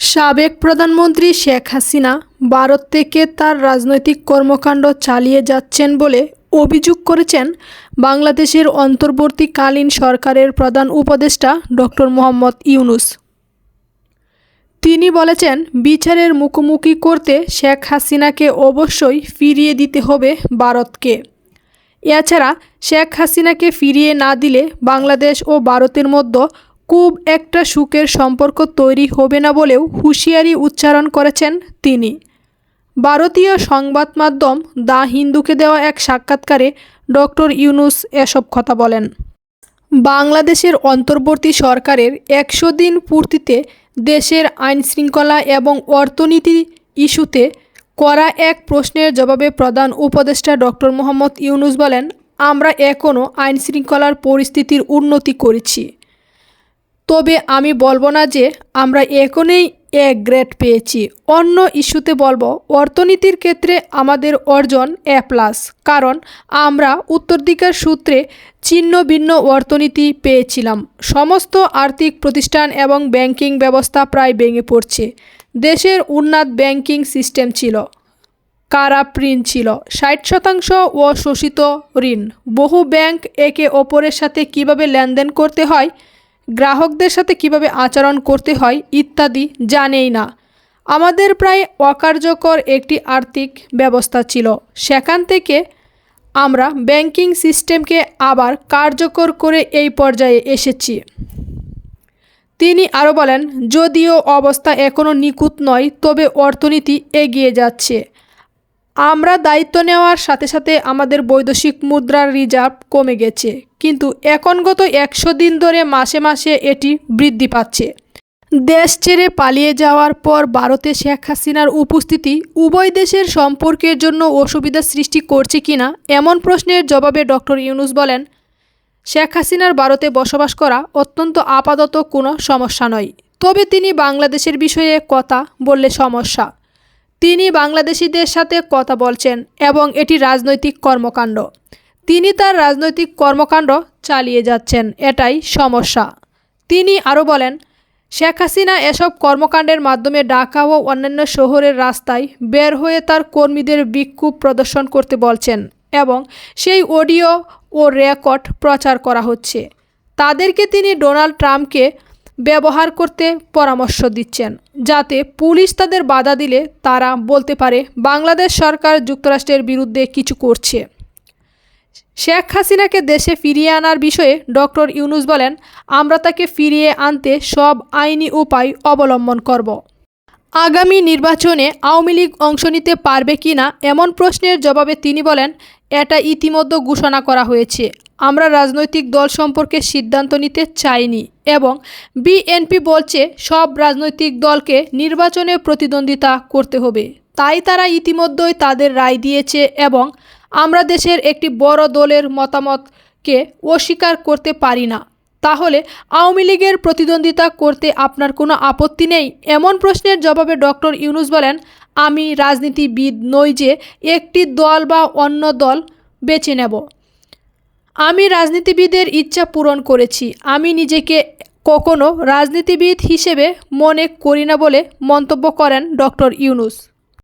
সাবেক প্রধানমন্ত্রী শেখ হাসিনা ভারত থেকে তার রাজনৈতিক কর্মকাণ্ড চালিয়ে যাচ্ছেন বলে অভিযোগ করেছেন বাংলাদেশের অন্তর্বর্তীকালীন সরকারের প্রধান উপদেষ্টা ডক্টর মোহাম্মদ ইউনুস। তিনি বলেছেন, বিচারের মুখোমুখি করতে শেখ হাসিনাকে অবশ্যই ফিরিয়ে দিতে হবে ভারতকে। এছাড়া শেখ হাসিনাকে ফিরিয়ে না দিলে বাংলাদেশ ও ভারতের মধ্যে খুব একটা সুখের সম্পর্ক তৈরি হবে না বলেও হুঁশিয়ারি উচ্চারণ করেছেন তিনি। ভারতীয় সংবাদ মাধ্যম দ্য হিন্দুকে দেওয়া এক সাক্ষাৎকারে ডক্টর ইউনুস এসব কথা বলেন। বাংলাদেশের অন্তর্বর্তী সরকারের একশো দিন পূর্তিতে দেশের আইনশৃঙ্খলা এবং অর্থনীতি ইস্যুতে করা এক প্রশ্নের জবাবে প্রধান উপদেষ্টা ডক্টর মোহাম্মদ ইউনুস বলেন, আমরা এখনও আইনশৃঙ্খলার পরিস্থিতির উন্নতি করেছি। তবে আমি বলব না যে আমরা এখনই এ গ্রেড পেয়েছি। অন্য ইস্যুতে বলব, অর্থনীতির ক্ষেত্রে আমাদের অর্জন এ প্লাস, কারণ আমরা উত্তরাধিকার সূত্রে ছিন্ন ভিন্ন অর্থনীতি পেয়েছিলাম। সমস্ত আর্থিক প্রতিষ্ঠান এবং ব্যাংকিং ব্যবস্থা প্রায় ভেঙে পড়ছে। দেশের উন্নত ব্যাংকিং সিস্টেম ছিল কারাপ ঋণ ছিল, ষাট শতাংশ ও শোষিত ঋণ। বহু ব্যাংক একে অপরের সাথে কীভাবে লেনদেন করতে হয় গ্রাহকদের সাথে কীভাবে আচরণ করতে হয় ইত্যাদি জানেই না। আমাদের প্রায় অকার্যকর একটি আর্থিক ব্যবস্থা ছিল। সেখান থেকে আমরা ব্যাংকিং সিস্টেমকে আবার কার্যকর করে এই পর্যায়ে এসেছি। তিনি আরও বলেন, যদিও অবস্থা এখনও নিখুঁত নয়, তবে অর্থনীতি এগিয়ে যাচ্ছে। আমরা দায়িত্ব নেওয়ার সাথে সাথে আমাদের বৈদেশিক মুদ্রার রিজার্ভ কমে গেছে। কিন্তু এখন গত একশো দিন ধরে মাসে মাসে এটি বৃদ্ধি পাচ্ছে। দেশ ছেড়ে পালিয়ে যাওয়ার পর ভারতে শেখ হাসিনার উপস্থিতি উভয় দেশের সম্পর্কের জন্য অসুবিধা সৃষ্টি করছে কিনা এমন প্রশ্নের জবাবে ডক্টর ইউনুস বলেন, শেখ হাসিনার ভারতে বসবাস করা অত্যন্ত আপাতত কোনো সমস্যা নয়। তবে তিনি বাংলাদেশের বিষয়ে কথা বললে সমস্যা। তিনি বাংলাদেশিদের সাথে কথা বলছেন এবং এটি রাজনৈতিক কর্মকাণ্ড। তিনি তার রাজনৈতিক কর্মকাণ্ড চালিয়ে যাচ্ছেন, এটাই সমস্যা। তিনি আরও বলেন, শেখ হাসিনা এসব কর্মকাণ্ডের মাধ্যমে ঢাকা ও অন্যান্য শহরের রাস্তায় বের হয়ে তার কর্মীদের বিক্ষোভ প্রদর্শন করতে বলছেন এবং সেই অডিও ও রেকর্ড প্রচার করা হচ্ছে। তাদেরকে তিনি ডোনাল্ড ট্রাম্পকে ব্যবহার করতে পরামর্শ দিচ্ছেন, যাতে পুলিশ তাদের বাধা দিলে তারা বলতে পারে বাংলাদেশ সরকার যুক্তরাষ্ট্রের বিরুদ্ধে কিছু করছে। শেখ হাসিনাকে দেশে ফিরিয়ে আনার বিষয়ে ডক্টর ইউনুস বলেন, আমরা তাকে ফিরিয়ে আনতে সব আইনি উপায় অবলম্বন করব। আগামী নির্বাচনে আওয়ামী লীগ অংশ নিতে পারবে কি না এমন প্রশ্নের জবাবে তিনি বলেন এটা ইতিমধ্যে ঘোষণা করা হয়েছে। আমরা রাজনৈতিক দল সম্পর্কে সিদ্ধান্ত নিতে চাইনি এবং বিএনপি বলছে সব রাজনৈতিক দলকে নির্বাচনে প্রতিদ্বন্দ্বিতা করতে হবে। তাই তারা ইতিমধ্যেই তাদের রায় দিয়েছে এবং আমরা দেশের একটি বড় দলের মতামতকে অস্বীকার করতে পারি না। তাহলে আওয়ামী লীগের প্রতিদ্বন্দ্বিতা করতে আপনার কোনো আপত্তি নেই? এমন প্রশ্নের জবাবে ডক্টর ইউনুস বলেন আমি রাজনীতিবিদ নই যে একটি দল বা অন্য দল বেছে নেব। আমি রাজনীতিবিদের ইচ্ছা পূরণ করেছি। আমি নিজেকে কখনো রাজনীতিবিদ হিসেবে মনে করি না বলে মন্তব্য করেন ডক্টর ইউনুস।